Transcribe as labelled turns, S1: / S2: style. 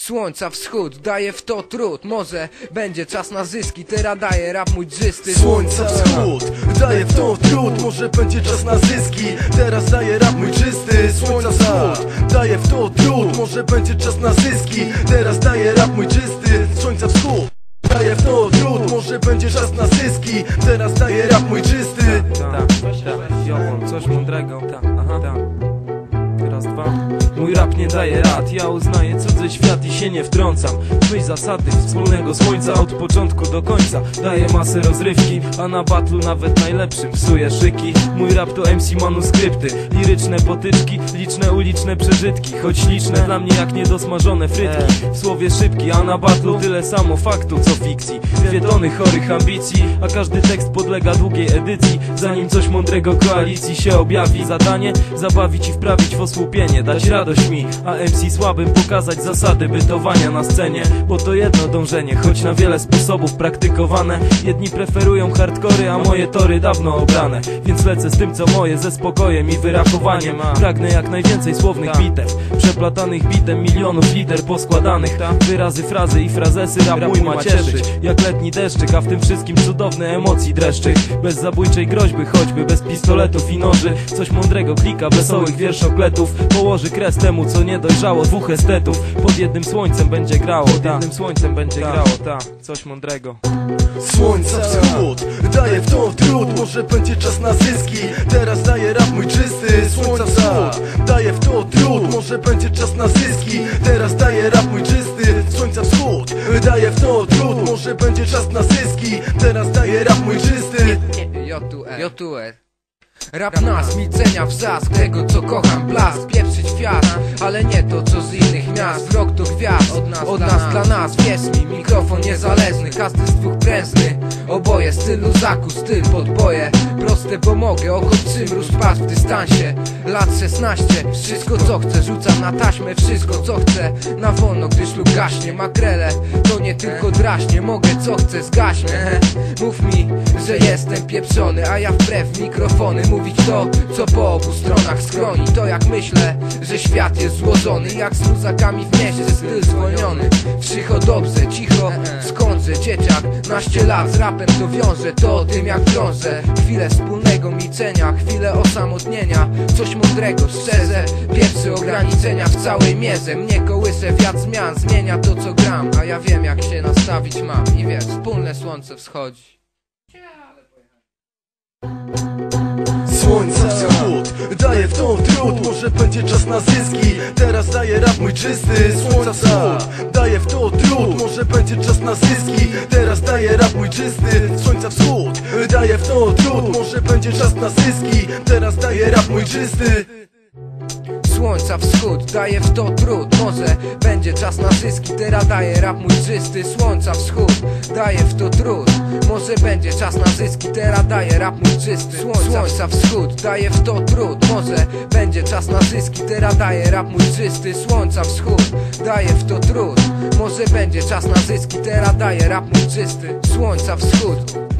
S1: Słońca wschód, daje w to trud. Może będzie czas na zyski. Teraz daje rap mój drzysty
S2: Słońca wschód, daje w to trud. Może będzie czas na zyski. Teraz daje rap mój czysty. Słońca wschód, daje w to trud. Może będzie czas na zyski. Teraz daje rap mój czysty. Słońca wschód Daje w to trud, może będzie czas na zyski. Teraz daje rap mój czysty.
S3: Tak, tak, jobą, coś mądrego. Tak, aha, tak Raz, dwa Mój rap nie daje rad, ja uznaję cudzy świat i się nie wtrącam. W myśl zasady wspólnego słońca od początku do końca. Daję masę rozrywki, a na batlu nawet najlepszym psuję szyki. Mój rap to MC manuskrypty, liryczne potyczki, liczne uliczne przeżytki. Choć liczne dla mnie jak niedosmażone frytki. W słowie szybki, a na batlu tyle samo faktu co fikcji. Dwie tony chorych ambicji, a każdy tekst podlega długiej edycji. Zanim coś mądrego koalicji się objawi Zadanie zabawić i wprawić w osłupienie Dać radość mi, a MC słabym pokazać zasady bytowania na scenie. Bo to jedno dążenie, choć na wiele sposobów praktykowane. Jedni preferują hardkory, a moje tory dawno obrane Więc lecę z tym co moje, ze spokojem i wyrachowaniem. Pragnę jak najwięcej słownych bitew Przeplatanych bitem milionów liter poskładanych. Wyrazy, frazy i frazesy rap mój ma cieszyć. Jak letni deszczyk, a w tym wszystkim cudowne emocji dreszczyk. Bez zabójczej groźby, choćby bez pistoletów i noży. Coś mądrego klika, wesołych wierszokletów Położy kres temu, co nie dojrzało dwóch estetów. Pod jednym słońcem będzie grało, pod jednym słońcem będzie grało, ta, coś mądrego.
S2: Słońca wschód, daje w to trud. Może będzie czas na zyski. Teraz daje rap mój czysty. Słońca wschód, daje w to trud. Może będzie czas na zyski. Teraz daje rap mój czysty. Słońca wschód, daje w to trud. Może będzie czas na zyski. Teraz daje rap mój czysty.
S1: J2R J2R Rap nas, milczenia wrzask tego co kocham. Blask Pieprzyć świat, ale nie to co z innych miast. Wrok to gwiazd, od nas, od nas dla nas. Wierz mi, mikrofon niezależny, każdy z dwóch prężny Oboje, styl luzaku, styl podboje. Proste, bo mogę, oko przymróż patrz w dystansie. Lat 16, wszystko co chcę Rzucam na taśmę wszystko co chcę. Na wolno, gdy szlug gaśnie Makrele, to nie tylko draśnie Mogę co chcę, zgaśnie. Mów mi, że jestem pieprzony A ja wbrew mikrofony. Mówić to, co po obu stronach skroni To jak myślę, że świat jest złożony. Jak z luzakami w mieście, styl zwolniony. Przycho dobrze, cicho, Dzieciak, naście lat, z rapem to wiąże To o tym jak wiąże. Chwilę wspólnego milczenia, chwilę osamotnienia. Coś mądrego, szczerze. Pierwsze ograniczenia w całej mierze. Mnie kołysze wiatr zmian, zmienia to co gram. A ja wiem jak się nastawić mam. I wiesz, wspólne słońce wschodzi.
S2: Słońca wschód, daje w to trud Może będzie czas na zyski. Teraz daje rap mój czysty. Słońca wschód, daje w to trud. Może będzie czas na zyski. Teraz daje rap mój czysty. Słońca wschód, daje w to trud. Może będzie czas na zyski. Teraz daje rap mój czysty
S1: Słońca wschód, daje w to trud. Może będzie czas na zyski Teraz daje rap mój czysty Słońca wschód, daje w to trud. Może będzie czas na zyski Teraz daje rap mój czysty Słońca wschód, daje w to trud. Może będzie czas na zyski Teraz daje rap mój czysty Słońca wschód, daje w to trud. Może będzie czas na zyski Teraz daje rap mój czysty Słońca wschód